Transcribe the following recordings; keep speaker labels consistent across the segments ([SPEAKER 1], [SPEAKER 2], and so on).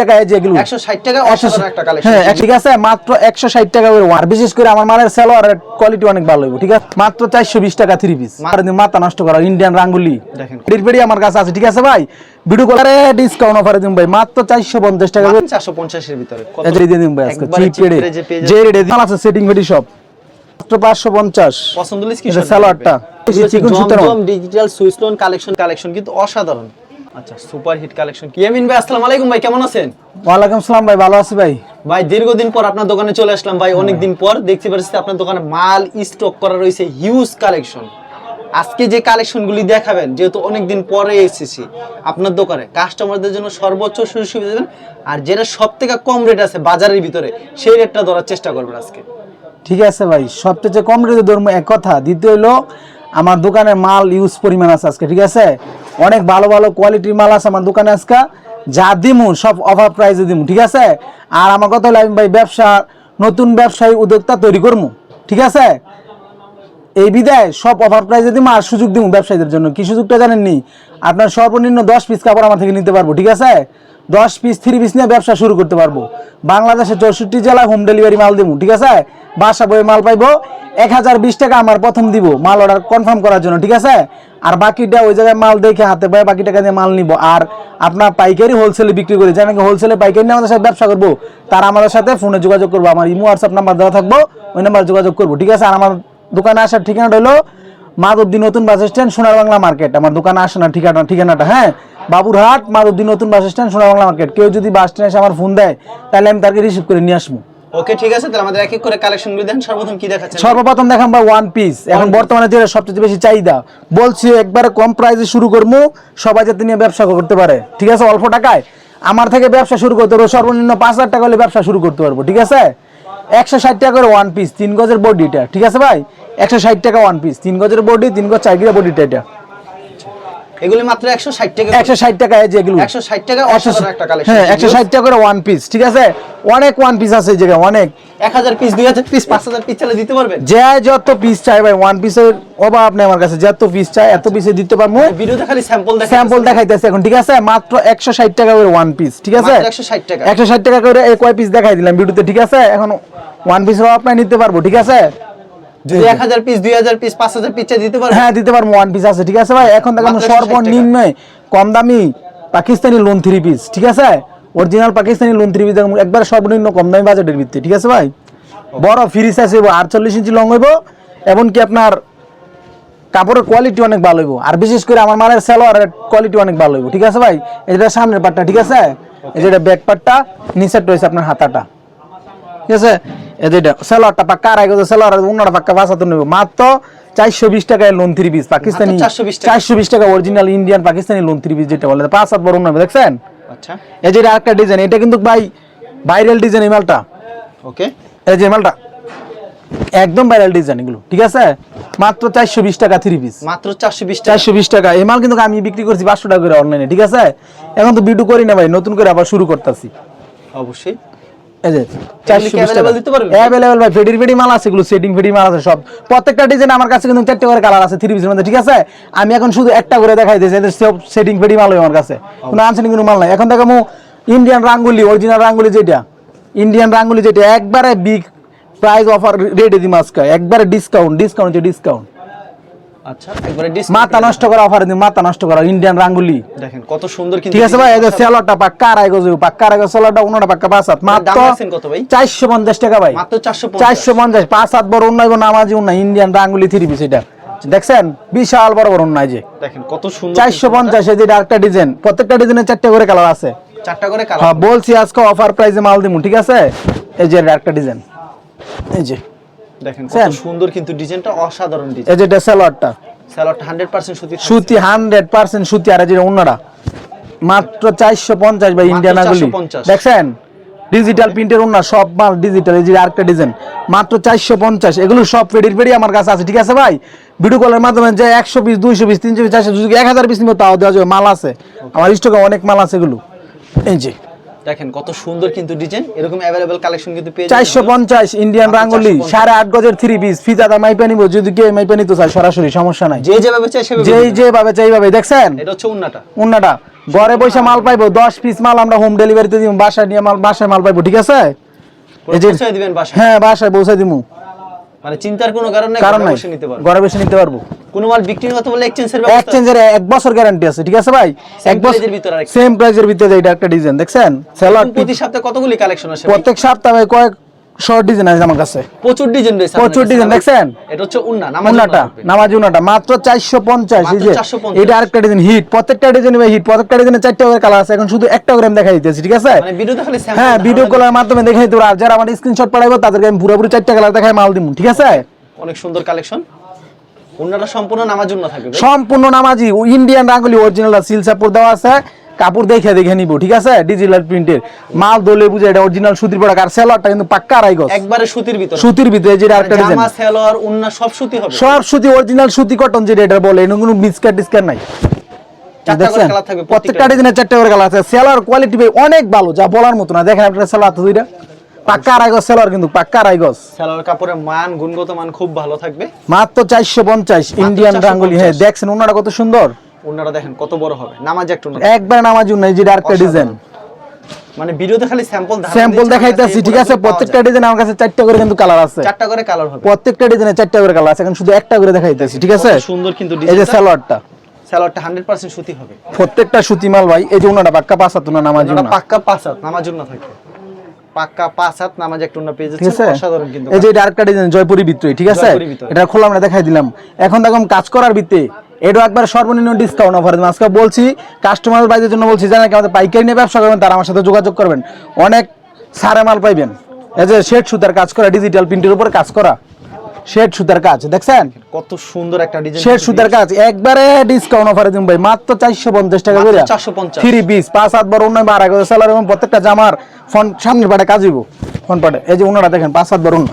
[SPEAKER 1] টাকা যেগুলো।
[SPEAKER 2] একশো ষাট টাকা অসাধারণ একটা কালেকশন
[SPEAKER 1] হ্যাঁ ঠিক আছে মাত্র একশো ষাট টাকা করে আর বিশেষ করে আমার মালের সালোয়ারের কোয়ালিটি অনেক ভালো হইব ঠিক আছে? মাত্র টাকা থ্রি পিস মাথা নষ্ট করা ইন্ডিয়ান রাঙ্গুলি।
[SPEAKER 2] দেখেন।
[SPEAKER 1] আমার কাছে আছে ঠিক আছে ভাই? ভিডিও কলারে ডিসকাউন্ট অফারে দিন ভাই মাত্র চারশো পঞ্চাশ টাকা করে।
[SPEAKER 2] চারশো পঞ্চাশের ভিতরে। কত?
[SPEAKER 1] দিয়ে দিন ভাই আজকে চিপ
[SPEAKER 2] cheap
[SPEAKER 1] রেটে
[SPEAKER 2] rate এ যে পেয়ে
[SPEAKER 1] যে
[SPEAKER 2] যাচ্ছেন।
[SPEAKER 1] রেটে মাল আছে সেটিং ভেটি সব। মাত্র পাঁচশো পঞ্চাশ।
[SPEAKER 2] পছন্দ হলে
[SPEAKER 1] এটা সালোয়ারটা চিকন সুতার।
[SPEAKER 2] ডিজিটাল কালেকশন কালেকশন কিন্তু অসাধারণ। আচ্ছা সুপার হিট কালেকশন ইয়ামিন ভাই আসসালামু আলাইকুম ভাই কেমন আছেন?
[SPEAKER 1] ওয়ালাইকুম সালাম ভাই ভালো আছি ভাই।
[SPEAKER 2] ভাই দীর্ঘদিন পর আপনার দোকানে চলে আসলাম ভাই অনেক দিন পর দেখতে পাচ্ছি আপনার দোকানে মাল স্টক করা রয়েছে হিউজ কালেকশন আজকে যে কালেকশনগুলি দেখাবেন যেহেতু অনেক দিন পরে এসেছি আপনার দোকানে কাস্টমারদের জন্য সর্বোচ্চ সুযোগ সুবিধা দেবেন আর যেটা সব থেকে কম রেট আছে বাজারের ভিতরে সেই রেটটা ধরার চেষ্টা করবেন আজকে।
[SPEAKER 1] ঠিক আছে ভাই সবচেয়ে কম রেটে ধরবো এক কথা দ্বিতীয় হলো আমার দোকানে মাল ইউজ পরিমাণ আছে আজকে ঠিক আছে? অনেক ভালো ভালো কোয়ালিটির মাল আছে আমার দোকানে আজকে। যা দিমু, সব অফার প্রাইজে দিমু, ঠিক আছে? আর আমার কথা হলো, আমি ভাই ব্যবসা, নতুন ব্যবসায়ী উদ্যোক্তা তৈরি করব ঠিক আছে? এই বিদায়, সব অফার প্রাইজে দিবো আর সুযোগ দিব ব্যবসায়ীদের জন্য। কি সুযোগটা জানেননি? আপনার সর্বনিম্ন দশ পিস কাপড় আমার থেকে নিতে পারব, ঠিক আছে? দশ পিস থ্রি পিস নিয়ে ব্যবসা শুরু করতে পারব। বাংলাদেশের চৌষট্টি জেলায় হোম ডেলিভারি মাল দিব, ঠিক আছে? বাসা বয়ে মাল পাইবো, এক হাজার বিশ টাকা আমার প্রথম দিব, মাল অর্ডার কনফার্ম করার জন্য, ঠিক আছে? আর বাকিটা ওই জায়গায় মাল দেখে হাতে পায়ে বাকি টাকা দিয়ে মাল নিব। আর আপনার পাইকারি হোলসেলে বিক্রি করি যারা নাকি হোলসেলে পাইকারি নিয়ে আমাদের সাথে ব্যবসা করব, তারা আমাদের সাথে ফোনে যোগাযোগ করব। আমার ইমো হোয়াটসঅ্যাপ নাম্বার দেওয়া থাকব, ওই নাম্বার যোগাযোগ করব, ঠিক আছে? আর আমার দোকানে আসার ঠিকানাটা হলো মাধবদী নতুন বাস স্ট্যান্ড সোনার বাংলা মার্কেট। আমার দোকানে আসে না ঠিকানা ঠিকানাটা হ্যাঁ? বাবুরহাট মাধবদী নতুন বাস স্ট্যান্ড সোনার বাংলা মার্কেট। কেউ যদি বাস স্ট্যান্ডে এসে আমার ফোন দেয় তাহলে আমি তাকে রিসিভ করে নিয়ে আসব।
[SPEAKER 2] ওকে ঠিক আছে তাহলে আমাদের এক এক করে কালেকশনগুলি দেন সর্বপ্রথম কি দেখাচ্ছেন?
[SPEAKER 1] সর্বপ্রথম দেখাম ভাই ওয়ান পিস এখন বর্তমানে যেটা সবচেয়ে বেশি চাহিদা বলছি একবারে কম প্রাইসে শুরু করব সবাই যাতে নিয়ে ব্যবসা করতে পারে। ঠিক আছে অল্প টাকায়। আমার থেকে ব্যবসা শুরু করতে পারব সর্বনিম্ন পাঁচ হাজার টাকা হলে ব্যবসা শুরু করতে পারব ঠিক আছে? একশো ষাট টাকা করে ওয়ান পিস তিন গজের বডিটা ঠিক আছে ভাই? একশো ষাট টাকা ওয়ান পিস তিন গজের বডি তিন গজ, চার গিরা বডিটা এটা।
[SPEAKER 2] এগুলি মাত্র একশো ষাট টাকা
[SPEAKER 1] একশো ষাট টাকা এই যে এগুলো।
[SPEAKER 2] একশো ষাট টাকা অসাধারণ একটা কালেকশন
[SPEAKER 1] হ্যাঁ একশো ষাট টাকা করে ওয়ান পিস ঠিক আছে? অনেক ওয়ান পিস আছে এই জায়গায় অনেক।
[SPEAKER 2] এক হাজার পিস দুই হাজার পিস পাঁচ হাজার পিস চালে দিতে পারবেন।
[SPEAKER 1] যে যত পিস চাই ভাই ওয়ান পিসের অভাব নেই আমার কাছে। যত পিস চাই এত পিসে দিতে পারব।
[SPEAKER 2] ভিডিওতে খালি স্যাম্পল দেখা
[SPEAKER 1] স্যাম্পল দেখাইতেছে এখন ঠিক আছে? মাত্র একশো ষাট টাকা করে ওয়ান পিস ঠিক আছে?
[SPEAKER 2] মাত্র 160 টাকা।
[SPEAKER 1] একশো ষাট টাকা করে এই কয় পিস দেখাই দিলাম ভিডিওতে ঠিক আছে? এখন ওয়ান পিস অভাব নাই নিতে পারব ঠিক আছে?
[SPEAKER 2] যদি এক হাজার পিস দুই হাজার পিস পাঁচ হাজার পিস দিতে পারবেন
[SPEAKER 1] হ্যাঁ দিতে পারব ওয়ান পিস আছে ঠিক আছে ভাই? এখন দেখুন
[SPEAKER 2] মাত্র 160
[SPEAKER 1] সর্বনিম্ন কম দামি পাকিস্তানি লোন থ্রি পিস ঠিক আছে? Original Pakistani lawn three piece একবার সর্বনিম্ন কম দামি বাজেটের ভিত্তি ঠিক আছে ভাই? বড় ফ্রি সাইজ হইব আটচল্লিশ ইঞ্চি লং হইব এমনকি আপনার কাপড়ের কোয়ালিটি অনেক ভালো হইব। আর বিশেষ করে আমার মালের সালোয়ারের কোয়ালিটি অনেক ভালো হইব ঠিক আছে ভাই? এটা সামনের পাটটা ঠিক আছে? এই যেটা ব্যাক পাটটা নিচের রয়েছে আপনার হাতাটা ঠিক আছে? সালোয়ারটা পাক্কা সালোয়ার অন্যটা পাক্কা নেব মাত্র চারশো বিশ টাকায় লোন থ্রি পিস পাকিস্তানি
[SPEAKER 2] মাত্র 420 টাকা।
[SPEAKER 1] চারশো বিশ টাকা original Indian Pakistani lawn three piece যেটা বলে। পাঁচ সাত বড় নেবে দেখছেন?
[SPEAKER 2] আচ্ছা।
[SPEAKER 1] এই যে আরেকটা ডিজাইন এটা কিন্তু ভাই ভাইরাল ডিজাইন এই মালটা।
[SPEAKER 2] ওকে।
[SPEAKER 1] এই যে মালটা একদম ভাইরাল ডিজাইন এগুলো ঠিক আছে? মাত্র চারশো বিশ টাকা থ্রি পিস
[SPEAKER 2] মাত্র চারশো বিশ
[SPEAKER 1] চারশো বিশ টাকা। এই মাল কিন্তু আমি বিক্রি করছি পাঁচশো টাকা করে অনলাইনে ঠিক আছে? এখন তো ভিডিও করি না ভাই নতুন করে আবার শুরু করতেছি।
[SPEAKER 2] অবশ্যই।
[SPEAKER 1] এই যে চারশো বিশ টাকা।
[SPEAKER 2] available দিতে পারবেন?
[SPEAKER 1] অ্যাভেলেবল ভাই ফেডির ফেডি মাল আছে এগুলো সেটিং ফেডি মাল আছে সব। প্রত্যেকটা ডিজাইন আমার কাছে কিন্তু চারটে করে কালার আছে থ্রি পিসের মধ্যে ঠিক আছে? আমি এখন শুধু একটা করে দেখাই দিয়েছি এদের সব সেটিং ফেডি মাল আমার কাছে। কোনো আনসেটিং কোনো মাল নাই। এখন দেখো ইন্ডিয়ান রাঙ্গুলি অরিজিনাল রাঙ্গুলি যেটা। ইন্ডিয়ান রাঙ্গুলি যেটা একবারে বিগ প্রাইস অফার রেটে দিই মাস্কা একবারে ডিসকাউন্ট ডিসকাউন্ট যে ডিসকাউন্ট
[SPEAKER 2] আচ্ছা একবারে
[SPEAKER 1] মাথা নষ্ট করা অফার মাথা নষ্ট করা ইন্ডিয়ান রাঙ্গুলি।
[SPEAKER 2] দেখেন কত সুন্দর কিন্তু
[SPEAKER 1] ঠিক আছে ভাই এদের সেলরটা পাক্কা আড়াই গজ পাক্কা আড়াই গজ সেলরটা পাক্কা পাঁচ হাত। মাত্র
[SPEAKER 2] কত ভাই?
[SPEAKER 1] চারশো পঞ্চাশ টাকা ভাই।
[SPEAKER 2] মাত্র চারশো
[SPEAKER 1] চারশো পঞ্চাশ পাঁচ হাত বড় অন্য নামাজি অন্য ইন্ডিয়ান রাঙ্গুলি থ্রি পিস এটা। দেখছেন? বিশাল বড় বড় অন্য যে।
[SPEAKER 2] দেখেন কত সুন্দর
[SPEAKER 1] চারশো পঞ্চাশ এই যে আরেকটা ডিজাইন প্রত্যেকটা ডিজাইনের চারটে করে কালার আছে।
[SPEAKER 2] চারটা করে কালার
[SPEAKER 1] হ্যাঁ বলছি আজকে অফার প্রাইসে মাল দিমু ঠিক আছে? এই যে আরেকটা ডিজাইন এই যে।
[SPEAKER 2] দেখেন কত সুন্দর কিন্তু ডিজাইনটা অসাধারণ ডিজাইন।
[SPEAKER 1] এই যে এটা সেলরটা
[SPEAKER 2] স্যালাডটা হান্ড্রেড সুতি
[SPEAKER 1] সুতি হান্ড্রেড পার্সেন্ট সুতি আর এই যে মাত্র চারশো পঞ্চাশ ভাই ইন্ডিয়ান আগুলি
[SPEAKER 2] 450
[SPEAKER 1] ডিজিটাল প্রিন্টের অন্য সব মাল ডিজিটাল এই যে আরেকটা ডিজাইন মাত্র চারশো পঞ্চাশ। এগুলো সব ফেডি আমার কাছে আছে ঠিক আছে ভাই? ভিডিও কলের মাধ্যমে যে একশো পিস দুইশো পিস তিনশো পিস পিস নিবো তাও দেওয়া যাবে। মাল আছে। আমার স্টকে অনেক মাল আছে এগুলো। এই যে।
[SPEAKER 2] দেখেন কত সুন্দর কিন্তু ডিজাইন এরকম অ্যাভেলেবল কালেকশন কিন্তু পেয়ে যাবেন
[SPEAKER 1] চারশো পঞ্চাশ ইন্ডিয়ান
[SPEAKER 2] রাঙ্গলি
[SPEAKER 1] রাঙ্গুলি
[SPEAKER 2] 450
[SPEAKER 1] গজের 3 পিস ফিতাটা মাইপা নিব যদি কে মাইপা নিতে চায় সরাসরি সমস্যা নাই।
[SPEAKER 2] যে যেভাবে চাই সেভাবে
[SPEAKER 1] যেই যেভাবে চাই ভাবে দেখছেন?
[SPEAKER 2] এটা হচ্ছে উন্নাটা।
[SPEAKER 1] উন্নাটা। ঘরে বসে মাল পাইবো দশ পিস মাল আমরা হোম ডেলিভারিতে দিব বাসায় নিয়ে মাল বাসায় মাল পাইবো ঠিক আছে? এই যে-
[SPEAKER 2] দিবেন বাসায়।
[SPEAKER 1] হ্যাঁ বাসায় পৌঁছে দিমু।
[SPEAKER 2] মানে চিন্তার কোনো কারণ নাই
[SPEAKER 1] কারণ নাই।
[SPEAKER 2] নিতে পারব।
[SPEAKER 1] ঘরে বসে নিতে পারব।
[SPEAKER 2] কোনো মাল বিক্রির কথা বলে এক্সচেঞ্জের
[SPEAKER 1] এক্সচেঞ্জের এক বছর গ্যারান্টি আছে ঠিক আছে ভাই? এক বছরের
[SPEAKER 2] ভিতরে
[SPEAKER 1] সেম প্রাইজের ভিতরে এটা একটা ডিজাইন দেখছেন? সেলার
[SPEAKER 2] প্রতি সপ্তাহে কতগুলি কালেকশন আসে
[SPEAKER 1] প্রত্যেক সপ্তাহে কয়েক শর্ট ডিজাইন আছে আমার কাছে।
[SPEAKER 2] প্রচুর ডিজাইন রয়েছে
[SPEAKER 1] প্রচুর ডিজাইন দেখছেন?
[SPEAKER 2] এটা হচ্ছে উন্না
[SPEAKER 1] উন্নাটা নামাজি উন্নাটা মাত্র চারশো পঞ্চাশ এই যে এটা আরেকটা ডিজাইন হিট। প্রত্যেকটা ডিজাইন হিট প্রত্যেকটা ডিজাইনে চারটা করে কালার আছে এখন শুধু একটা করে আমি দেখাই দিতেছি ঠিক আছে?
[SPEAKER 2] মানে
[SPEAKER 1] হ্যাঁ ভিডিও কলের মাধ্যমে দেখাই দেবো আর যারা আমার স্ক্রিনশট পাঠাইবো তাদেরকে আমি পুরোপুরি চারটা কালার দেখাই মাল ঠিক আছে?
[SPEAKER 2] অনেক সুন্দর কালেকশন উন্নাটা সম্পূর্ণ থাকবে
[SPEAKER 1] সম্পূর্ণ নামাজি ইন্ডিয়ান রাঙ্গুলি অরিজিনাল সিল সাপোর্ট দেওয়া আছে। কাপড় দেখে দেখে নিব ঠিক আছে? ডিজিটাল প্রিন্টের। মাল দলে বুঝে এটা অরিজিনাল সুতির প্রোডাক্ট আর সেলারটা কিন্তু পাক্কা আড়াই গজ।
[SPEAKER 2] একবারে সুতির ভিতরে।
[SPEAKER 1] সুতির ভিতরে যেটা আরেকটা ডিজাইন
[SPEAKER 2] জামা সালোয়ার উন্না সব সুতি হবে।
[SPEAKER 1] সব সুতি অরিজিনাল সুতি কটন যেটা এটা বলে এর কোনো মিসকাট ডিসকাট নাই। প্রত্যেকটা ডিজাইনের চারটা করে কালার আছে। সেলার কোয়ালিটি অনেক ভালো যা বলার মতো না। দেখেন আপনার সেলার তো দুইটা। পাক্কা গজ সেলার কিন্তু পাক্কা
[SPEAKER 2] সালোয়ার কাপড়ের মান গুণগত মান খুব ভালো থাকবে।
[SPEAKER 1] মাত্র চারশো পঞ্চাশ ইন্ডিয়ান
[SPEAKER 2] 450
[SPEAKER 1] রাঙ্গুলি হ্যাঁ দেখছেন ওনারা কত সুন্দর?
[SPEAKER 2] উন্নাটা দেখেন কত বড় হবে। নামাজ একটু
[SPEAKER 1] একবার আরেকটা ডিজাইন
[SPEAKER 2] মানে ভিডিওতে খালি স্যাম্পল
[SPEAKER 1] স্যাম্পল দেখাইতেছি ঠিক আছে? প্রত্যেকটা ডিজাইন আমার কাছে চারটা করে কিন্তু কালার আছে।
[SPEAKER 2] চারটা করে কালার হবে।
[SPEAKER 1] প্রত্যেকটা ডিজাইনে চারটা করে কালার আছে এখন শুধু একটা করে দেখাইতেছি ঠিক আছে?
[SPEAKER 2] সুন্দর কিন্তু
[SPEAKER 1] এই যে সালোয়ারটা।
[SPEAKER 2] সালোয়ারটা 100% সুতি হবে।
[SPEAKER 1] প্রত্যেকটা সুতি মাল ভাই এই যে ওনাটা পাক্কা নামার জন্য
[SPEAKER 2] ওটা পাক্কা নামাজ জন্য থাকে। পাক্কা পাঁচ হাত নামাজ একটু না যাচ্ছে
[SPEAKER 1] আছে?
[SPEAKER 2] অসাধারণ কিন্তু
[SPEAKER 1] এই যে এটা ডিজাইন জয়পুরি ভিতরে ঠিক আছে? এটা খোলা আমরা দেখাই দিলাম। এখন দেখুন কাজ করার ভিত্তি। এটা একবার সর্বনিম্ন ডিসকাউন্ট অফার আজকে বলছি কাস্টমার বাইদের জন্য বলছি জানেন আমাদের পাইকারি নিয়ে ব্যবসা করবেন তারা আমার সাথে যোগাযোগ করবেন। অনেক সারে মাল পাইবেন। এই যে শেড সুতার কাজ করা ডিজিটাল প্রিন্টের উপর কাজ করা। শেড সুতার কাজ দেখছেন?
[SPEAKER 2] কত সুন্দর একটা ডিজাইন
[SPEAKER 1] শেড সুতার কাজ একবারে ডিসকাউন্ট অফারে দিন ভাই মাত্র চারশো পঞ্চাশ টাকা
[SPEAKER 2] মাত্র
[SPEAKER 1] করে
[SPEAKER 2] 450
[SPEAKER 1] থ্রি পিস পাঁচ হাত বড় অন্য বারো হাজার স্যালার এবং প্রত্যেকটা জামার ফোন সামনের পাটে কাজ হইব। ফোন পাটে এই যে ওনারা দেখেন পাঁচ হাত বড় অন্য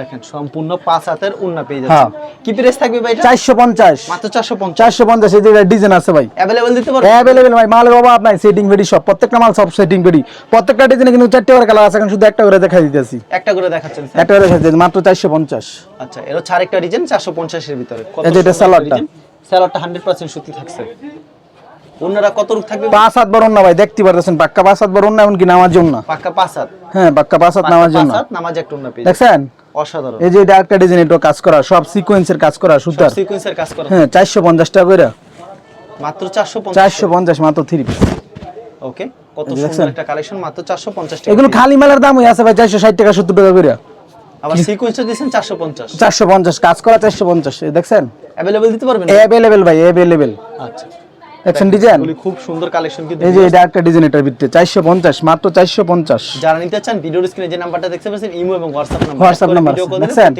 [SPEAKER 2] দেখেন সম্পূর্ণ পাঁচ হাতের উন্না পেয়ে
[SPEAKER 1] হ্যাঁ।
[SPEAKER 2] যাচ্ছে কি প্রাইস থাকবে ভাই এটা
[SPEAKER 1] চারশো পঞ্চাশ
[SPEAKER 2] মাত্র 450
[SPEAKER 1] চারশো পঞ্চাশ এই যে ডিজাইন আছে ভাই
[SPEAKER 2] अवेलेबल দিতে পারবে
[SPEAKER 1] অ্যাভেলেবেল ভাই মালের অভাব নাই সেটিং বেডি সব প্রত্যেকটা মাল সব সেটিং বেডি প্রত্যেকটা ডিজাইনে কিন্তু চারটে করে কালার আছে এখন শুধু একটা করে দেখাই দিতেছি
[SPEAKER 2] একটা করে দেখাচ্ছেন স্যার
[SPEAKER 1] একটা করে দেখাই দিতেছি মাত্র চারশো পঞ্চাশ
[SPEAKER 2] আচ্ছা এর হচ্ছে আরেকটা ডিজাইন 450 এর ভিতরে কত
[SPEAKER 1] এই যে এটা
[SPEAKER 2] সুন্দর একটা
[SPEAKER 1] সালোয়ারটা।
[SPEAKER 2] ডিজাইন। সালোয়ারটা 100% সুতি থাকছে অন্যরা কত রূপ থাকবে
[SPEAKER 1] পাঁচ হাত বড় না ভাই দেখতে পারতেছেন পাক্কা পাঁচ হাত বড় না এমনকি নামার জন্য
[SPEAKER 2] পাক্কা পাঁচ হাত
[SPEAKER 1] হ্যাঁ পাক্কা পাঁচ হাত
[SPEAKER 2] পাক্কা
[SPEAKER 1] নামার
[SPEAKER 2] পাঁচ
[SPEAKER 1] জন্য
[SPEAKER 2] হাত নামাজ একটা উন্না পেয়ে
[SPEAKER 1] দেখছেন
[SPEAKER 2] অসাধারণ
[SPEAKER 1] এই যে এটা একটা ডিজাইন এটা কাজ করা সব সিকোয়েন্সের কাজ করা সুতার
[SPEAKER 2] সিকোয়েন্সের কাজ করা
[SPEAKER 1] হ্যাঁ চারশো পঞ্চাশ টাকা করে
[SPEAKER 2] মাত্র 450
[SPEAKER 1] চারশো পঞ্চাশ মাত্র থ্রি পিস
[SPEAKER 2] ওকে কত
[SPEAKER 1] এই যে
[SPEAKER 2] সুন্দর
[SPEAKER 1] দেখছেন?
[SPEAKER 2] একটা কালেকশন মাত্র 450 টাকা
[SPEAKER 1] এগুলো খালি মালের দাম হয়ে আছে ভাই চারশো ষাট টাকা সত্তর টাকা করে
[SPEAKER 2] আবার সিকোয়েন্সটা দিয়েছেন 450
[SPEAKER 1] চারশো পঞ্চাশ কাজ করা চারশো পঞ্চাশ দেখছেন
[SPEAKER 2] अवेलेबल দিতে পারবেন
[SPEAKER 1] অ্যাভেলেবেল ভাই অ্যাভেলেবেল
[SPEAKER 2] আচ্ছা
[SPEAKER 1] দেখছেন ডিজাইন
[SPEAKER 2] খুব সুন্দর কালেকশন কিন্তু
[SPEAKER 1] এই যে এটা একটা ডিজাইন এটার ভিতরে চারশো পঞ্চাশ মাত্র চারশো পঞ্চাশ।
[SPEAKER 2] যারা নিতে চান ভিডিওর স্ক্রিনে যে নাম্বারটা দেখতে পাচ্ছেন ইমো এবং নাম্বার
[SPEAKER 1] নাম্বার দেখছেন?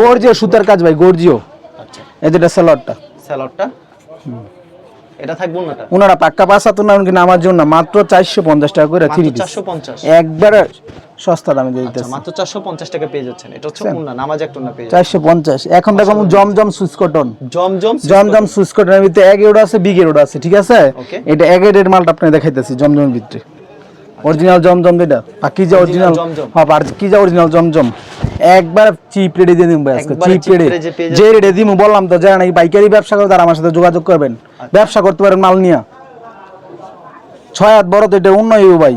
[SPEAKER 1] গর্জিও সুতার কাজ ভাই গর্জিও
[SPEAKER 2] আচ্ছা।
[SPEAKER 1] এই যেটা স্যালাডটা
[SPEAKER 2] স্যালাডটা এটা থাকবে ওনাটা
[SPEAKER 1] ওনারা পাক্কা পাঁচ হাত না নামার জন্য মাত্র চারশো পঞ্চাশ টাকা করে থ্রি
[SPEAKER 2] মাত্র
[SPEAKER 1] পিস
[SPEAKER 2] 450
[SPEAKER 1] একবারে সস্তা দামে দিয়ে
[SPEAKER 2] আচ্ছা
[SPEAKER 1] দিতেছে।
[SPEAKER 2] মাত্র 450 টাকা পেয়ে যাচ্ছেন। এটা হচ্ছে ওনা নামাজ একটা পেয়ে যাচ্ছেন।
[SPEAKER 1] চারশো পঞ্চাশ। এখন দেখো জমজম সুইচ কটন।
[SPEAKER 2] জমজম
[SPEAKER 1] জমজম কটনের ভিতরে এক এরোড আছে বিগ এরোড আছে ঠিক আছে? এটা এক এর মালটা আপনি দেখাইতেছি জমজমের ভিতরে। অরিজিনাল জমজম যেটা? পাকিজা অরিজিনাল
[SPEAKER 2] জমজম।
[SPEAKER 1] হ্যাঁ পাকিজা অরিজিনাল জমজম? একবার চিপ রেটে দিয়ে দিন ভাই আজকে চিপ
[SPEAKER 2] rate
[SPEAKER 1] যে রেটে দিমু বললাম তো যারা নাকি পাইকারি ব্যবসা করে তারা আমার সাথে যোগাযোগ করবেন।
[SPEAKER 2] আচ্ছা।
[SPEAKER 1] ব্যবসা করতে পারেন মাল নিয়া। ছয় হাত বড় তো এটা উন্নয় ভাই।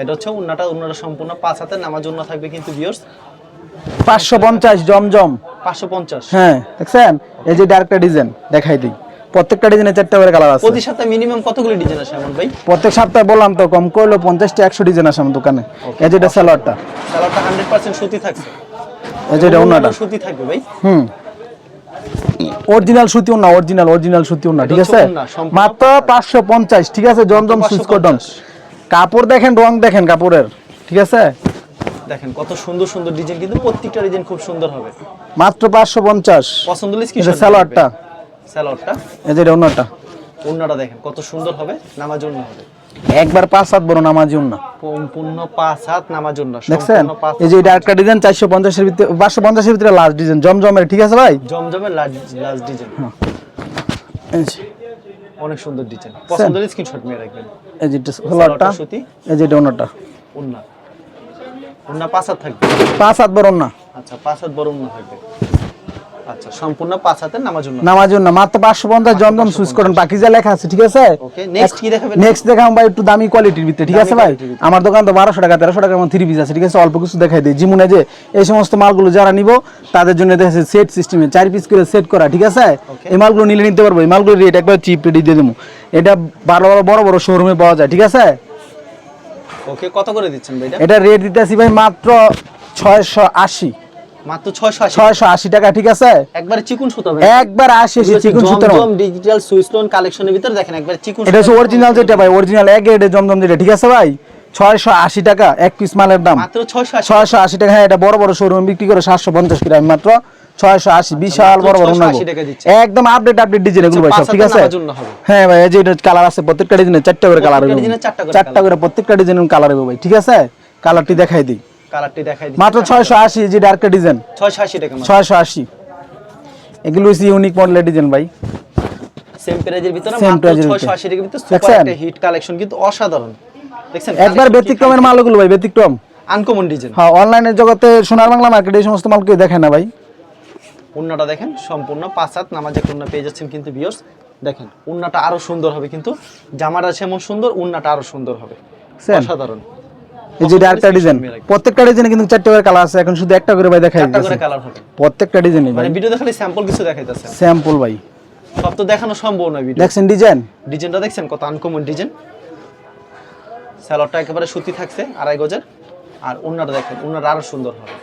[SPEAKER 2] এটা হচ্ছে উন্নাটা উন্নাটা সম্পূর্ণ পাঁচ হাতের নামার জন্য থাকবে কিন্তু ভিউয়ার্স
[SPEAKER 1] পাঁচশো পঞ্চাশ জমজম।
[SPEAKER 2] 550
[SPEAKER 1] হ্যাঁ দেখছেন? এই যে ডার্কটা ডিজাইন দেখাই দিই। প্রত্যেকটা ডিজাইনে চারটে করে কালার আছে।
[SPEAKER 2] প্রতি সপ্তাহে মিনিমাম কতগুলি ডিজাইন আসে এমন ভাই?
[SPEAKER 1] প্রত্যেক সপ্তাহে বললাম তো কম করল পঞ্চাশটা একশো ডিজাইন আছে আমার দোকানে। এই যেটা স্যালাডটা
[SPEAKER 2] সালোয়ারটা 100% সুতি থাকছে।
[SPEAKER 1] এই যেটা ওনাটা
[SPEAKER 2] সুতি থাকবে ভাই।
[SPEAKER 1] হুম। অরিজিনাল সুতি না অরিজিনাল অরিজিনাল সুতি না ঠিক আছে? মাত্র পাঁচশো পঞ্চাশ। ঠিক আছে? জমজম সুইচ কটন।
[SPEAKER 2] 550
[SPEAKER 1] কাপড় দেখেন রং দেখেন কাপড়ের ঠিক আছে?
[SPEAKER 2] দেখেন কত সুন্দর সুন্দর ডিজাইন কিন্তু প্রত্যেকটা ডিজাইন খুব সুন্দর হবে।
[SPEAKER 1] মাত্র পাঁচশো পঞ্চাশ।
[SPEAKER 2] পছন্দ হলে
[SPEAKER 1] এটা সালোয়ারটা।
[SPEAKER 2] সালোয়ারটা?
[SPEAKER 1] এই যে ওনাটা
[SPEAKER 2] ওন্নাটা। দেখেন কত সুন্দর হবে নামার জন্য হবে।
[SPEAKER 1] একবার পাঁচ সাত বড় নামাজ না
[SPEAKER 2] সম্পূর্ণ পাঁচ হাত নামার জন্য
[SPEAKER 1] দেখছেন? এই যে এটা একটা ডিজাইন চারশো পঞ্চাশের ভিতরে পাঁচশো পঞ্চাশের ভিতরে লাস্ট ডিজাইন জমজমের ঠিক আছে ভাই?
[SPEAKER 2] জমজমের লাস্ট ডিজাইন।
[SPEAKER 1] এই যে।
[SPEAKER 2] অনেক সুন্দর ডিজাইন। পছন্দ হলে স্ক্রিনশট নিয়ে রাখবেন।
[SPEAKER 1] এই এই
[SPEAKER 2] পাঁচ হাত থাকবে?
[SPEAKER 1] পাঁচ বড় না
[SPEAKER 2] আচ্ছা পাঁচ হাত বড় উন্না থাকবে। আচ্ছা সম্পূর্ণ পাঁচ হাতের নামার জন্য
[SPEAKER 1] মাত্র পাঁচশো পঞ্চাশ জমজম সুইচ করেন। বাকি লেখা আছে ঠিক আছে?
[SPEAKER 2] ওকে নেক্সট কি দেখাবেন?
[SPEAKER 1] নেক্সট দেখাম ভাই একটু দামি কোয়ালিটির ভিতরে ঠিক আছে ভাই? আমার দোকান তো বারোশো টাকা তেরোশো টাকা থ্রি পিস আছে ঠিক আছে? অল্প কিছু দেখাই দিই। জিমুনে যে এই সমস্ত মালগুলো যারা নিব তাদের জন্য দেখছে সেট সিস্টেমে চার পিস করে সেট করা ঠিক আছে? এই মালগুলো নিলে নিতে পারব। এই মালগুলো রেট একবার চিপ রেডি দিয়ে দেবো। এটা ভালো ভালো বড় বড় শোরুমে পাওয়া যায় ঠিক আছে?
[SPEAKER 2] ওকে কত করে দিচ্ছেন ভাই এটা?
[SPEAKER 1] রেট দিতেছি ভাই মাত্র ছয়শো আশি।
[SPEAKER 2] মাত্র
[SPEAKER 1] টাকা ঠিক আছে?
[SPEAKER 2] একবারে চিকুন সুতো
[SPEAKER 1] একবার
[SPEAKER 2] জমজম ডিজিটাল লোন কালেকশনের ভিতরে দেখেন একবারে চিকুন
[SPEAKER 1] এটা হচ্ছে অরিজিনাল যেটা ভাই অরিজিনাল এক গ্রেডের জমজম যেটা ঠিক আছে ভাই? ছয়শো আশি টাকা এক পিস মালের দাম।
[SPEAKER 2] মাত্র ছয়শো আশি
[SPEAKER 1] ছয়শো আশি টাকা হ্যাঁ এটা বড় বড় শোরুম বিক্রি করে সাতশো পঞ্চাশ গ্রাম মাত্র ছয়শো আশি বিশাল বড় বড়
[SPEAKER 2] 680
[SPEAKER 1] উন্নত।
[SPEAKER 2] টাকা দিচ্ছে।
[SPEAKER 1] একদম আপডেট আপডেট ডিজাইন এগুলো ভাই সব ঠিক আছে। হ্যাঁ ভাই এই যে কালার আছে প্রত্যেকটা ডিজাইনের চারটা করে কালার
[SPEAKER 2] চারটা করে
[SPEAKER 1] প্রত্যেকটা ডিজাইনের কালার হবে ভাই ঠিক আছে? কালারটি দেখাই দিই।
[SPEAKER 2] কালারটি দেখাই দিচ্ছি।
[SPEAKER 1] মাত্র ছয়শো আশি যে ডার্ক ডিজাইন।
[SPEAKER 2] টাকা
[SPEAKER 1] এগুলো ইউনিক মডেলের ডিজাইন ভাই।
[SPEAKER 2] সেম প্রাইজের ভিতরে মাত্র
[SPEAKER 1] price এর
[SPEAKER 2] ছয়শো
[SPEAKER 1] ভিতরে।
[SPEAKER 2] আশি টাকার ভিতরে সুপার একটা হিট কালেকশন কিন্তু অসাধারণ। দেখছেন?
[SPEAKER 1] একবার ব্যতিক্রমের মাল ওগুলো ভাই ব্যতিক্রম।
[SPEAKER 2] আনকমন ডিজাইন
[SPEAKER 1] হ্যাঁ অনলাইনের জগতে সোনার বাংলা মার্কেটে এই সমস্ত মাল কেউ দেখে না ভাই।
[SPEAKER 2] উন্নাটা দেখেন সম্পূর্ণ পাঁচ হাত নামাজে উন্না পেয়ে যাচ্ছেন কিন্তু বিয়র্স দেখেন উন্নাটা আরও সুন্দর হবে কিন্তু জামাটা যেমন সুন্দর উন্নাটা আরও সুন্দর হবে. অসাধারণ।
[SPEAKER 1] এই যে ডার্কটা ডিজাইন প্রত্যেকটা ডিজাইনে কিন্তু চারটে করে কালার আছে এখন শুধু একটা করে ভাই দেখাই
[SPEAKER 2] চারটা কালার হবে।
[SPEAKER 1] প্রত্যেকটা ডিজাইনই
[SPEAKER 2] মানে ভিডিও দেখালে স্যাম্পল কিছু দেখাইতেছেন
[SPEAKER 1] স্যাম্পল ভাই।
[SPEAKER 2] সব তো দেখানো সম্ভব নয় ভিডিও
[SPEAKER 1] দেখছেন ডিজাইন
[SPEAKER 2] ডিজাইনটা দেখছেন কত আনকমন ডিজাইন স্যালোয়ারটা একেবারে সুতি থাকছে আড়াই গজের। আর উন্নাটা দেখেন উন্নাটা আরও সুন্দর হবে।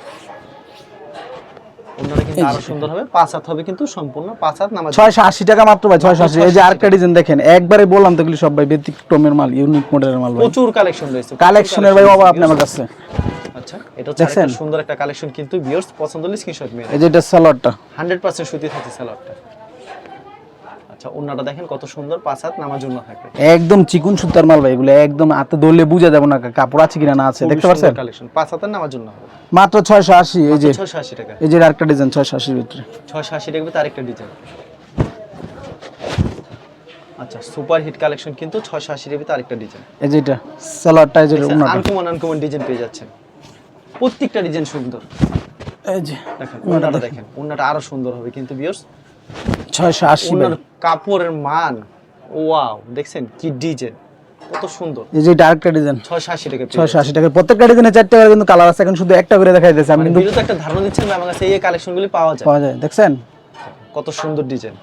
[SPEAKER 2] উন্নাটা কিন্তু আরও সুন্দর হবে। পাঁচ হাত হবে কিন্তু সম্পূর্ণ। পাঁচ হাত নামাজ
[SPEAKER 1] ছয়শো আশি টাকা মাত্র ভাই ছয়শো আশি। এই যে আরেকটা ডিজাইন দেখেন একবারে বললাম তো এগুলি সব ভাই ব্যতিক্রমের মাল ইউনিক মডেলের মাল ভাই।
[SPEAKER 2] প্রচুর কালেকশন রয়েছে
[SPEAKER 1] কালেকশনের ভাই
[SPEAKER 2] collection
[SPEAKER 1] আপনি আমার কাছে।
[SPEAKER 2] আচ্ছা এটা হচ্ছে সুন্দর একটা কালেকশন কিন্তু ভিউয়ার্স পছন্দ হলে স্ক্রিনশট মেরে
[SPEAKER 1] এই যে এটা সালোয়ারটা
[SPEAKER 2] 100% সুতি থাকে সালোয়ারটা আচ্ছা ওন্নাটা দেখেন কত সুন্দর পাঁচ হাত নামার জন্য থাকে
[SPEAKER 1] একদম চিকুন সুতার মাল ভাই এগুলো একদম হাতে ধরলে বুঝা যাবে না কাপড় আছে কিনা না আছে দেখতে পাচ্ছেন?
[SPEAKER 2] কালেকশন পাঁচ হাতের হবে।
[SPEAKER 1] মাত্র ছয়শো আশি এই যে
[SPEAKER 2] ছয়শো আশি টাকা।
[SPEAKER 1] এই যে আরেকটা ডিজাইন ছয়শো আশির ভিতরে।
[SPEAKER 2] ছয়শো আশি টাকা তার একটা ডিজাইন আচ্ছা সুপার হিট কালেকশন কিন্তু ছয়শো আশি টাকা আরেকটা ডিজাইন
[SPEAKER 1] এই যে এটা সালোয়ারটা এই যে ওনাটা
[SPEAKER 2] আনকমন আনকমন ডিজাইন পেয়ে যাচ্ছেন। প্রত্যেকটা ডিজাইন সুন্দর।
[SPEAKER 1] এই যে
[SPEAKER 2] দেখেন উন্নাটা দেখেন। উন্নাটা আরও সুন্দর হবে কিন্তু বিয়র্স
[SPEAKER 1] ছয়শো আশি
[SPEAKER 2] কাপড়ের মান ওয়াও দেখছেন কি ডিজাইন কত সুন্দর।
[SPEAKER 1] এই যে এটা ডিজাইন।
[SPEAKER 2] ছয়শো আশি টাকা পেয়ে
[SPEAKER 1] ছয়শো আশি টাকা। প্রত্যেকটা ডিজাইনে চারটে করে কিন্তু কালার আছে এখন শুধু একটা করে দেখাই দিয়েছে। আমি
[SPEAKER 2] মানে
[SPEAKER 1] কিন্তু
[SPEAKER 2] ভিডিওতে একটা ধারণা দিচ্ছেন আমার কাছে এই কালেকশনগুলি পাওয়া যায়।
[SPEAKER 1] পাওয়া যায়। দেখছেন?
[SPEAKER 2] কত সুন্দর ডিজাইন।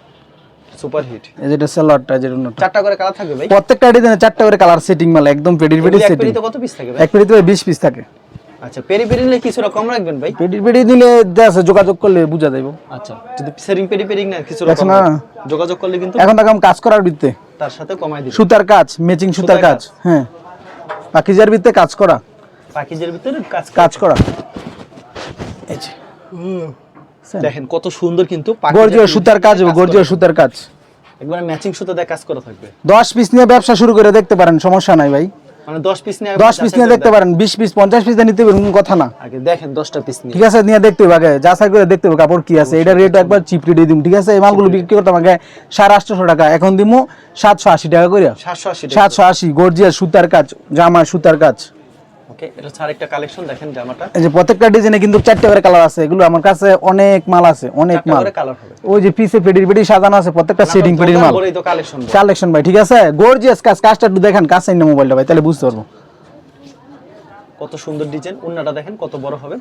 [SPEAKER 2] Super hit.
[SPEAKER 1] এই যে এটা এই যে
[SPEAKER 2] চারটা করে কালার থাকবে ভাই?
[SPEAKER 1] প্রত্যেকটা ডিজাইনে চারটা করে কালার সেটিং মাল একদম পেডি
[SPEAKER 2] এক
[SPEAKER 1] সেটিং
[SPEAKER 2] পেরিতে কত পিস থাকে ভাই?
[SPEAKER 1] এক পেডিতে বিশ পিস থাকে।
[SPEAKER 2] আচ্ছা পেরি পেরি নিলে কিছুটা কম রাখবেন ভাই?
[SPEAKER 1] পেডির পেডি দিলে যা যোগাযোগ করলে বুঝা যাইব।
[SPEAKER 2] আচ্ছা যদি সেরিং পেরি পেরি না কিছুটা কম
[SPEAKER 1] না?
[SPEAKER 2] যোগাযোগ করলে কিন্তু
[SPEAKER 1] এখন তাকে কাজ করার ভিত্তে
[SPEAKER 2] তার সাথে কমাই দিবে
[SPEAKER 1] সুতার কাজ ম্যাচিং সুতার কাজ হ্যাঁ। পাকিজার ভিত্তে কাজ করা।
[SPEAKER 2] প্যাকেজের ভিতরে কাজ
[SPEAKER 1] কাজ করা। এই যে।
[SPEAKER 2] দেখেন কত সুন্দর কিন্তু
[SPEAKER 1] গর্জিও সুতার কাজ হবে গর্জিও সুতার কাজ।
[SPEAKER 2] একবার ম্যাচিং সুতা দিয়ে কাজ করা থাকবে।
[SPEAKER 1] দশ পিস নিয়ে ব্যবসা শুরু করে দেখতে পারেন সমস্যা নাই ভাই।
[SPEAKER 2] মানে 10 পিস নিয়ে
[SPEAKER 1] দশ পিস নিয়ে দেখতে পারেন বিশ পিস পঞ্চাশ পিস নিতে পারেন কথা না।
[SPEAKER 2] আগে দেখেন 10টা পিস নিয়ে।
[SPEAKER 1] ঠিক আছে নিয়ে দেখতে হবে আগে যাচাই করে দেখতে হবে কাপড় কি আছে। এটা রেট একবার চিপ রেটে দিম ঠিক আছে? এই মালগুলো বিক্রি করতাম আগে টাকা এখন দিমু সাতশো আশি টাকা করে
[SPEAKER 2] 780 টাকা।
[SPEAKER 1] সাতশো আশি গর্জিয়া সুতার কাজ জামা সুতার কাজ।
[SPEAKER 2] ওকে এটা হচ্ছে আরেকটা কালেকশন দেখেন জামাটা।
[SPEAKER 1] এই যে প্রত্যেকটা ডিজাইনে কিন্তু চারটে করে কালার আছে এগুলো আমার কাছে অনেক মাল আছে অনেক মাল। ওই যে পিসে পেডির পেডি সাজানো আছে প্রত্যেকটা সেটিং পেডির মাল।
[SPEAKER 2] কালেকশন
[SPEAKER 1] কালেকশন ভাই ঠিক আছে? গর্জিয়াস কাজ কাজটা একটু দেখেন কাজ চাই না মোবাইলটা ভাই তাহলে বুঝতে পারব।
[SPEAKER 2] কত সুন্দর ডিজাইন উন্নাটা দেখেন কত বড় হবে।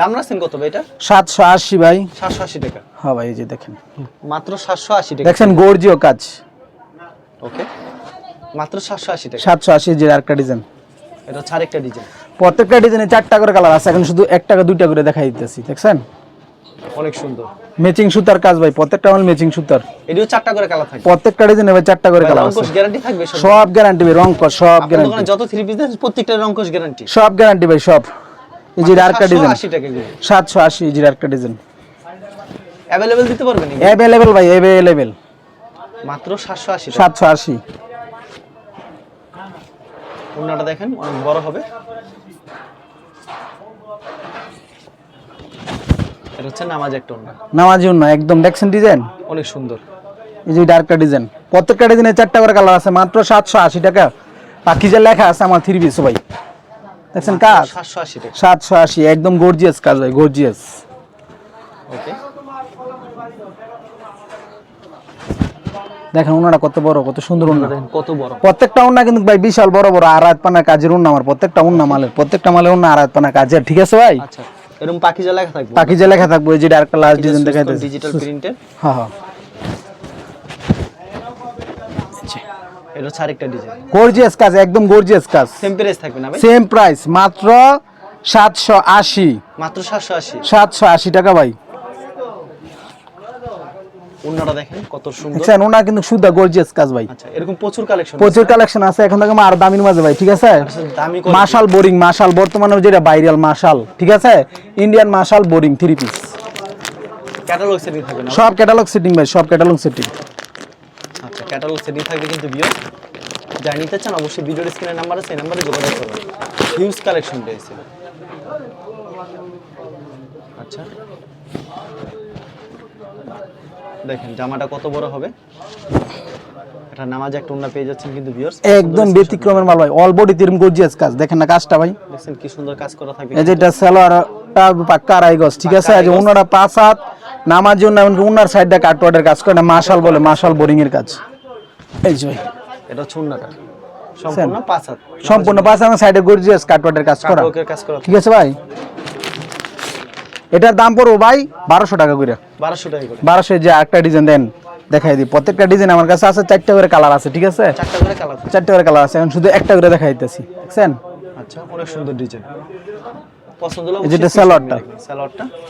[SPEAKER 2] দাম রাখছেন কত ভাই এটা?
[SPEAKER 1] সাতশো আশি ভাই।
[SPEAKER 2] 780 টাকা।
[SPEAKER 1] হ্যাঁ ভাই এই যে দেখেন।
[SPEAKER 2] মাত্র 780 টাকা।
[SPEAKER 1] দেখছেন গর্জিও কাজ।
[SPEAKER 2] ওকে মাত্র 780 টাকা।
[SPEAKER 1] সাতশো আশি যে আরেকটা ডিজাইন
[SPEAKER 2] এটা হচ্ছে আরেকটা ডিজাইন
[SPEAKER 1] প্রত্যেকটা ডিজাইনে চারটা করে কালার আছে এখন শুধু একটা দুইটা করে দেখাই দিতেছি দেখছেন?
[SPEAKER 2] অনেক সুন্দর।
[SPEAKER 1] ম্যাচিং সুতার কাজ ভাই প্রত্যেকটা মাল ম্যাচিং সুতার।
[SPEAKER 2] এটিও চারটা করে কালার থাকে
[SPEAKER 1] প্রত্যেকটা ডিজাইনে ভাই চারটা করে কালার আছে।
[SPEAKER 2] গ্যারান্টি থাকবে সব।
[SPEAKER 1] গ্যারান্টি ভাই রং সব গ্যারান্টি
[SPEAKER 2] যত থ্রি পিস দেন প্রত্যেকটা রং গ্যারান্টি
[SPEAKER 1] সব গ্যারান্টি ভাই সব। এই যে আরকা ডিজাইন
[SPEAKER 2] 780 টাকা
[SPEAKER 1] 780 এই যে আরকা ডিজাইন
[SPEAKER 2] अवेलेबल দিতে পারবেন
[SPEAKER 1] अवेलेबल ভাই अवेलेबल
[SPEAKER 2] মাত্র 780
[SPEAKER 1] 780
[SPEAKER 2] উন্নাটা দেখেন অনেক বড় হবে। নামাজি
[SPEAKER 1] একদম ডিজাইন
[SPEAKER 2] সুন্দর।
[SPEAKER 1] এই যে ডিজাইন প্রত্যেকটা চারটা করে কালার আছে মাত্র সাতশো আশি টাকা। যে লেখা আছে আমার ভাই। দেখছেন কাজ?
[SPEAKER 2] সাতশো আশি
[SPEAKER 1] একদম গর্জিয়াস কাজ গর্জিয়াস দেখেন ওনারা কত বড় কত সুন্দর ওনা।
[SPEAKER 2] দেখেন কত বড়।
[SPEAKER 1] প্রত্যেকটা ওনা কিন্তু ভাই বিশাল বড় বড় আড়াত পানা কাজের ওনা আমার প্রত্যেকটা ওনা মালের প্রত্যেকটা মালের ওনা আড়াত পানা কাজের ঠিক আছে ভাই?
[SPEAKER 2] আচ্ছা এরকম পাখিজা লেখা থাকবে?
[SPEAKER 1] বাকি যে লেখা থাকবে ওই যে আরেকটা লাস্ট ডিজাইন দেখাইতেছে।
[SPEAKER 2] ডিজিটাল প্রিন্টের
[SPEAKER 1] হ্যাঁ হ্যাঁ।
[SPEAKER 2] এটা হচ্ছে আরেকটা ডিজাইন।
[SPEAKER 1] গর্জিয়াস কাজ একদম গর্জিয়াস কাজ।
[SPEAKER 2] সেম প্রাইস থাকবে না ভাই?
[SPEAKER 1] সেম প্রাইস মাত্র সাতশো আশি।
[SPEAKER 2] মাত্র সাতশো আশি।
[SPEAKER 1] সাতশো আশি টাকা ভাই।
[SPEAKER 2] ওড়নাটা দেখেন কত সুন্দর।
[SPEAKER 1] দেখছেন ওনা কিন্তু শুদ্ধ গর্জিয়াস কাজ ভাই।
[SPEAKER 2] আচ্ছা এরকম প্রচুর কালেকশন
[SPEAKER 1] প্রচুর কালেকশন আছে এখন থেকে আর দামির মাঝে ভাই ঠিক আছে?
[SPEAKER 2] দামি
[SPEAKER 1] মাশাল বোরিং মাশাল। বর্তমানে যেটা ভাইরাল মাশাল ঠিক আছে? ইন্ডিয়ান মাশাল বোরিং থ্রি পিস
[SPEAKER 2] ক্যাটালগ সেটিং থাকবে না?
[SPEAKER 1] সব ক্যাটালগ সেটিং ভাই সব ক্যাটালগ সেটিং
[SPEAKER 2] আচ্ছা ক্যাটালগ সেটিং থাকবে কিন্তু বিও যা নিতে চান অবশ্যই ভিডিওর স্ক্রিনের নাম্বার আছে এই নাম্বারে যোগাযোগ করবেন। হিউজ কালেকশন রয়েছে। আচ্ছা। দেখেন জামাটা কত বড় হবে? এটা নামাজ একটা ওন্না পেয়ে যাচ্ছেন কিন্তু ভিউয়ার্স
[SPEAKER 1] একদম ব্যতিক্রমের মাল ভাই অল বডি তিরম গর্জিয়াস কাজ। দেখেন না কাজটা ভাই?
[SPEAKER 2] দেখছেন কি সুন্দর কাজ করা থাকবে
[SPEAKER 1] এই যেটা সালোয়ারটা পাক্কা গজ ঠিক আছে? যে ওনারা পাঁচ হাত নামার জন্য এমনকি উনার সাইডটা কাটওয়ার্ডের কাজ করে না মাশাল বলে মাশাল বোরিং এর কাজ। এই যে ভাই।
[SPEAKER 2] এটা হচ্ছে সম্পূর্ণ পাঁচ হাত।
[SPEAKER 1] সম্পূর্ণ পাঁচ হাত সাইডে গর্জিয়াস কাটওয়ার্ডের কাজ করা। ঠিক আছে ভাই? এটার দাম পড়ব ভাই বারোশো টাকা করে।
[SPEAKER 2] বারোশো টাকা করে।
[SPEAKER 1] বারোশো যে একটা ডিজাইন দেন দেখাই দিই। প্রত্যেকটা ডিজাইন আমার কাছে আছে চারটা করে কালার আছে ঠিক আছে?
[SPEAKER 2] চারটা করে কালার
[SPEAKER 1] চারটা করে কালার আছে এখন শুধু একটা করে দেখাই দিতেছি দেখছেন?
[SPEAKER 2] আচ্ছা অনেক সুন্দর ডিজাইন
[SPEAKER 1] যেটা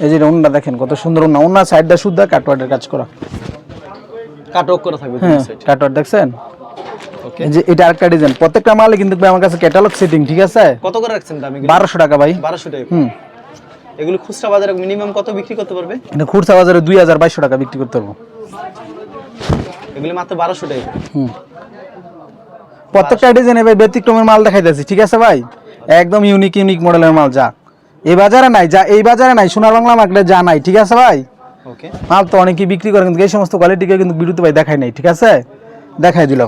[SPEAKER 1] এই দেখেন কত সুন্দর সাইডটা শুদ্ধ কাটওয়ার্ডের কাজ করা।
[SPEAKER 2] থাকবে
[SPEAKER 1] হ্যাঁ কাটওয়ার্ড দেখছেন? যে এটা আরেকটা ডিজাইন প্রত্যেকটা মালে কিন্তু আমার কাছে ক্যাটালগ সেটিং ঠিক আছে?
[SPEAKER 2] কত করে রাখছেন দাম
[SPEAKER 1] বারোশো টাকা ভাই।
[SPEAKER 2] বারোশো টাকা
[SPEAKER 1] হুম।
[SPEAKER 2] এগুলো খুচরা বাজারে মিনিমাম কত বিক্রি করতে পারবে?
[SPEAKER 1] এটা খুরসা বাজারে দুই হাজার বাইশশো টাকা বিক্রি করতে পারব।
[SPEAKER 2] এগুলো মাত্র বারোশো টাকা।
[SPEAKER 1] হুম। প্রত্যেকটা ডিজাইনে ভাই ব্যতিক্রমের মাল দেখাইতেছি ঠিক আছে ভাই? একদম ইউনিক ইউনিক মডেলের মাল যা। এই বাজারে নাই যা এই বাজারে নাই সোনার বাংলা মার্কেটে যা নাই ঠিক আছে ভাই?
[SPEAKER 2] ওকে
[SPEAKER 1] মাল তো অনেকেই বিক্রি করে কিন্তু এই সমস্ত কোয়ালিটিকে কিন্তু বিরুদ্ধে ভাই দেখাই নাই ঠিক আছে? দেখাই দিল।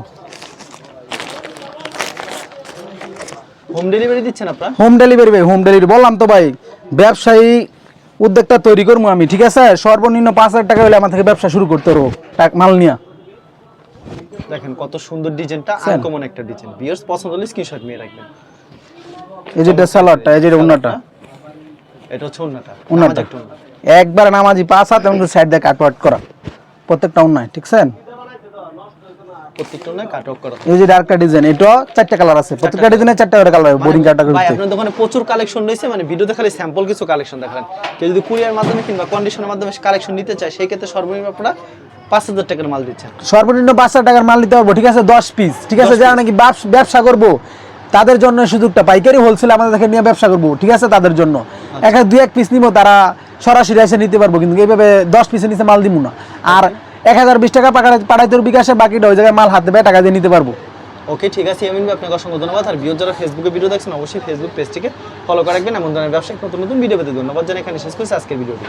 [SPEAKER 2] হোম ডেলিভারি দিচ্ছেন আপনারা?
[SPEAKER 1] হোম ডেলিভারি ভাই হোম ডেলিভারি বললাম তো ভাই। ব্যবসায়ী উদ্যোক্তা তৈরি করব আমি ঠিক আছে? সর্বনিম্ন পাঁচ হাজার টাকা হলে আমার থেকে ব্যবসা শুরু করতে পারব মাল নিয়ে।
[SPEAKER 2] দেখেন কত সুন্দর ডিজাইনটা আনকমন একটা ডিজাইন। ভিউয়ার্স পছন্দ হলে স্ক্রিনশট নিয়ে রাখবেন।
[SPEAKER 1] এই যেটা স্যালাডটা এই যেটা অন্যটা
[SPEAKER 2] এটা হচ্ছে ওন্নাটা
[SPEAKER 1] ওন্নাটা। একবার নামাজি পাঁচ হাত এবং সাইড দিয়ে কাটওয়ার্ট করা। প্রত্যেকটা অন্যায় ঠিক আছে?
[SPEAKER 2] প্রত্যেকটা কাটক করা
[SPEAKER 1] এই যে ডার্কটা ডিজাইন এটা চারটা কালার আছে। প্রত্যেকটা ডিজাইনে চারটা করে কালার বোরিং কাটা
[SPEAKER 2] ভাই আপনার দোকানে প্রচুর কালেকশন রয়েছে মানে ভিডিওতে খালি স্যাম্পল কিছু কালেকশন দেখালেন। কেউ যদি কুরিয়ার মাধ্যমে কিংবা কন্ডিশনের মাধ্যমে কালেকশন নিতে চায় সেই ক্ষেত্রে সর্বনিম্ন আপনারা পাঁচ হাজার টাকার মাল দিচ্ছেন।
[SPEAKER 1] সর্বনিম্ন পাঁচ হাজার টাকার মাল নিতে পারব ঠিক আছে? দশ পিস ঠিক আছে? যারা নাকি ব্যবসা করব তাদের জন্য সুযোগটা। পাইকারি হোলসেল আমাদের থেকে নিয়ে ব্যবসা করব ঠিক আছে? তাদের জন্য। এক এক দুই এক পিস নিবো তারা সরাসরি এসে নিতে পারব কিন্তু এইভাবে দশ পিসের নিচে মাল দিব না। আর এক হাজার বিশ টাকা পাঠাই তোর বিকাশে বাকিটা ওই জায়গায় মাল হাতে পায়ে টাকা দিয়ে নিতে পারব।
[SPEAKER 2] ওকে, ঠিক আছে এমনি আপনাকে অসংখ্য ধন্যবাদ। আর ভিডিও যারা ফেসবুকে ভিডিও দেখছেন, অবশ্যই ফেসবুক পেজটিকে ফলো করে রাখবেন। এমন ধরনের ব্যবসায়িক নতুন নতুন ভিডিও পেতে ধন্যবাদ জানাই। এখানে শেষ করছি আজকের ভিডিওটি